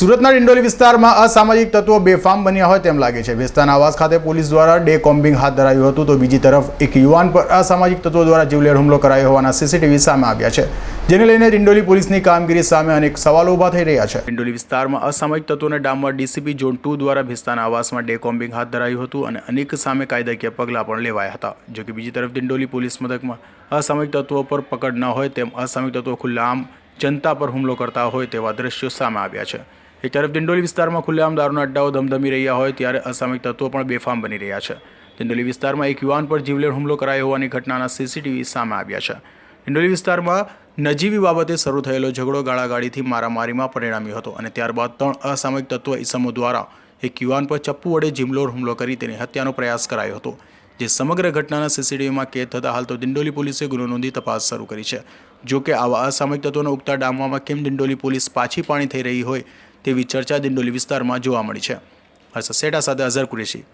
સુરતના ડિંડોલી વિસ્તારમાં અસામાજિક તત્વો બેફામ બન્યા હોય તેમ લાગે છે. વિસ્તારના આવાસ ખાતે પોલીસ દ્વારા ડે કોમ્બિંગ હાથ ધરાયું હતું તો બીજી તરફ એક યુવાન પર અસામાજિક તત્વો દ્વારા જીવલેણ હુમલો કરાયો હોવાના સીસીટીવી સામે આવ્યા છે. જેને લઈને ડિંડોલી પોલીસની કામગીરી સામે અનેક સવાલો ઊભા થઈ રહ્યા છે. ડિંડોલી વિસ્તારમાં અસામાજિક તત્વોને ડામવા ડીસીપી ઝોન ટુ દ્વારા વિસ્તારના આવાસમાં ડે કોમ્બિંગ હાથ ધરાયું હતું અને અનેક સામે કાયદાકીય પગલાં પણ લેવાયા હતા. જો કે બીજી તરફ ડિંડોલી પોલીસ મથકમાં અસામાજિક તત્વો પર પકડ ન હોય તેમ અસામાજિક તત્વો ખુલ્લાઆમ જનતા પર હુમલો કરતા હોય તેવા દ્રશ્યો સામે આવ્યા છે. એક તરફ દિંડોલી વિસ્તારમાં ખુલ્લેઆમ દારૂના અડ્ડાઓ ધમધમી રહ્યા હોય ત્યારે અસામિક તત્વો પણ બેફામ બની રહ્યા છે. દિંડોલી વિસ્તારમાં એક યુવાન પર જીવલેણ હુમલો કરાયો હોવાની ઘટનાના સીસીટીવી સામે આવ્યા છે. દિંડોલી વિસ્તારમાં નજીવી બાબતે શરૂ થયેલો ઝઘડો ગાળાગાળીથી મારામારીમાં પરિણામ્યો હતો અને ત્યારબાદ ત્રણ અસામયિક તત્વ ઇસમો દ્વારા એક યુવાન પર ચપ્પુ વડે જીમલોર હુમલો કરી તેની હત્યાનો પ્રયાસ કરાયો હતો. જે સમગ્ર ઘટનાના સીસીટીવીમાં કેદ થતાં હાલ તો દિંડોલી પોલીસે ગુનો નોંધી તપાસ શરૂ કરી છે. જો કે આવા અસામયિક તત્વોનો ઉગતા ડામવામાં કેમ દિંડોલી પોલીસ પાછી પાણી થઈ રહી હોય તેવી ચર્ચા દિંડોલી વિસ્તારમાં જોવા મળી છે. હર્ષદ સેટા સાથે અઝર કુરેશી.